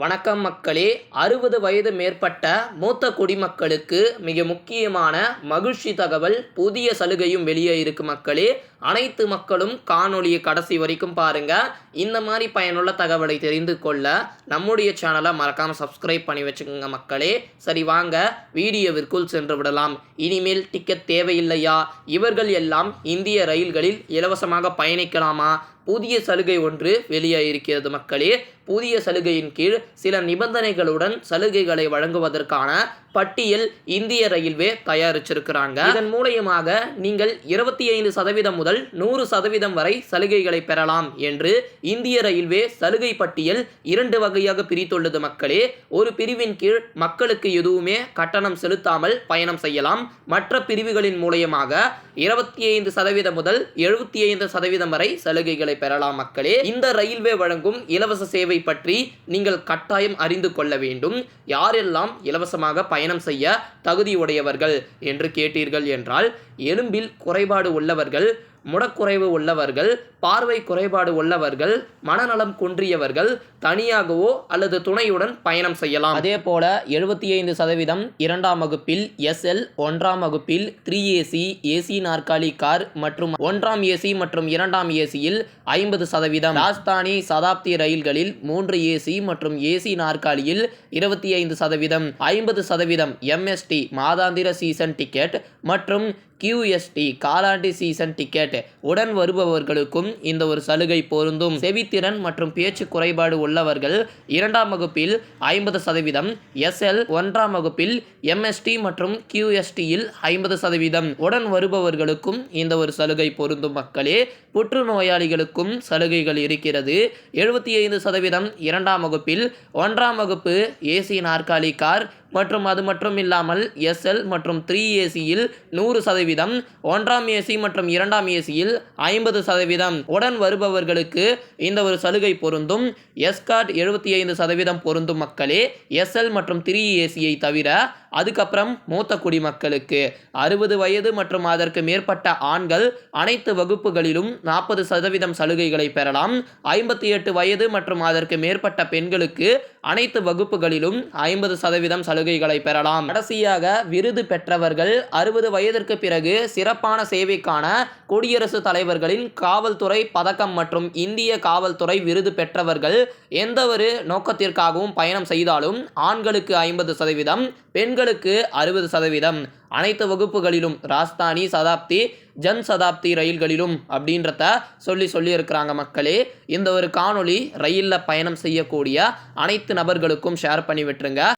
வணக்கம் மக்களே. அறுபது வயது மேற்பட்ட மூத்த குடிமக்களுக்கு மிக முக்கியமான மகிழ்ச்சி தகவல் புதிய சலுகையும் வெளியே இருக்கு மக்களே. அனைத்து மக்களும் காணொளியை கடைசி வரைக்கும் பாருங்க. இந்த மாதிரி பயனுள்ள தகவலை தெரிந்து கொள்ள நம்முடைய சேனலை மறக்காம சப்ஸ்கிரைப் பண்ணி வச்சுக்கோங்க மக்களே. சரி வாங்க. வீடியோவிற்குள் சென்று விடலாம். இனிமேல் டிக்கெட் தேவையில்லையா? இவர்கள் எல்லாம் இந்திய ரயில்களில் இலவசமாக பயணிக்கலாமா? புதிய சலுகை ஒன்று வெளியாகியிருக்கிறது மக்களே. புதிய சலுகையின் கீழ் சில நிபந்தனைகளுடன் சலுகைகளை வழங்குவதற்கான பட்டியல் இந்திய ரயில்வே தயாரிச்சிருக்கிறாங்க. இதன் மூலியமாக நீங்கள் இருபத்தி ஐந்து சதவீதம் முதல் நூறு சதவீதம் வரை சலுகைகளை பெறலாம் என்று இந்திய ரயில்வே சலுகை பட்டியல் இரண்டு வகையாக பிரித்துள்ளது மக்களே. ஒரு பிரிவின் கீழ் மக்களுக்கு எதுவுமே கட்டணம் செலுத்தாமல் பயணம் செய்யலாம். மற்ற பிரிவுகளின் மூலியமாக இருபத்தி ஐந்து சதவீதம் முதல் எழுபத்தி ஐந்து சதவீதம் வரை சலுகைகளை பெறலாம் மக்களே. இந்த ரயில்வே வழங்கும் இலவச சேவை பற்றி நீங்கள் கட்டாயம் அறிந்து கொள்ள வேண்டும். யாரெல்லாம் இலவசமாக பயணம் செய்ய தகுதியுடையவர்கள் என்று கேட்டீர்கள் என்றால் எலும்பில் குறைபாடு உள்ளவர்கள் முடக்குறைவு உள்ளவர்கள் பார்வை குறைபாடு உள்ளவர்கள் மனநலம் குன்றியவர்கள் தனியாகவோ அல்லது துணையுடன் பயணம் செய்யலாம். அதே போல எழுபத்தி ஐந்து சதவீதம் இரண்டாம் வகுப்பில் எஸ்எல் ஒன்றாம் வகுப்பில் த்ரீ ஏசி ஏசி நாற்காலி கார் மற்றும் ஒன்றாம் ஏசி மற்றும் இரண்டாம் ஏசியில் ஐம்பது சதவீதம். ராஜ்தானி சதாப்தி ரயில்களில் மூன்று ஏசி மற்றும் ஏசி நாற்காலியில் இருபத்தி ஐந்து சதவீதம். ஐம்பது சதவீதம் எம்எஸ்டி மாதாந்திர சீசன் டிக்கெட் மற்றும் கியூஎஸ்டி காலாண்டு சீசன் டிக்கெட். உடன் வருபவர்களுக்கும் இந்த ஒரு சலுகை பொருந்தும். செவித்திறன் மற்றும் பேச்சு குறைபாடு உள்ளவர்கள் இரண்டாம் வகுப்பில் ஐம்பது சதவீதம் எஸ்எல் ஒன்றாம் வகுப்பில் எம்எஸ்டி மற்றும் கியூஎஸ்டியில் ஐம்பது சதவீதம். உடன் வருபவர்களுக்கும் இந்த ஒரு சலுகை பொருந்தும் மக்களே. புற்றுநோயாளிகளுக்கும் சலுகைகள் இருக்கிறது. எழுபத்தி ஐந்து சதவீதம் இரண்டாம் வகுப்பில் ஒன்றாம் வகுப்பு ஏசி நாற்காலி கார் மற்றும் அது மட்டும் இல்லாமல் எஸ்எல் மற்றும் த்ரீ ஏசியில் நூறு சதவீதம் ஒன்றாம் ஏசி மற்றும் இரண்டாம் ஏசியில் ஐம்பது சதவீதம். உடன் வருபவர்களுக்கு இந்த ஒரு சலுகை பொருந்தும். எஸ்கார்ட் எழுபத்தி ஐந்து சதவீதம் பொருந்தும் மக்களே. எஸ்எல் மற்றும் த்ரீ ஏசியை தவிர அதுக்கப்புறம் மூத்த குடிமக்களுக்கு அறுபது வயது மற்றும் அதற்கு மேற்பட்ட ஆண்கள் அனைத்து வகுப்புகளிலும் நாற்பது சதவீதம் சலுகைகளை பெறலாம். ஐம்பத்தி எட்டு வயது மற்றும் அதற்கு மேற்பட்ட பெண்களுக்கு அனைத்து வகுப்புகளிலும் ஐம்பது சதவீதம் சலுகைகளை பெறலாம். கடைசியாக விருது பெற்றவர்கள் அறுபது வயதிற்கு பிறகு சிறப்பான சேவைக்கான குடியரசுத் தலைவர்களின் காவல்துறை பதக்கம் மற்றும் இந்திய காவல்துறை விருது பெற்றவர்கள் எந்த ஒரு நோக்கத்திற்காகவும் பயணம் செய்தாலும் ஆண்களுக்கு ஐம்பது சதவீதம் பெண்களுக்கு அறுபது சதவீதம். அனைத்து வகுப்புகளிலும் ராஜஸ்தானி சதாப்தி ஜன் சதாப்தி ரயில்களிலும் அப்படின்றத சொல்லி சொல்லியிருக்கிறாங்க மக்களே. இந்த ஒரு காணொளி ரயிலில் பயணம் செய்யக்கூடிய அனைத்து நபர்களுக்கும் ஷேர் பண்ணி விட்டுருங்க.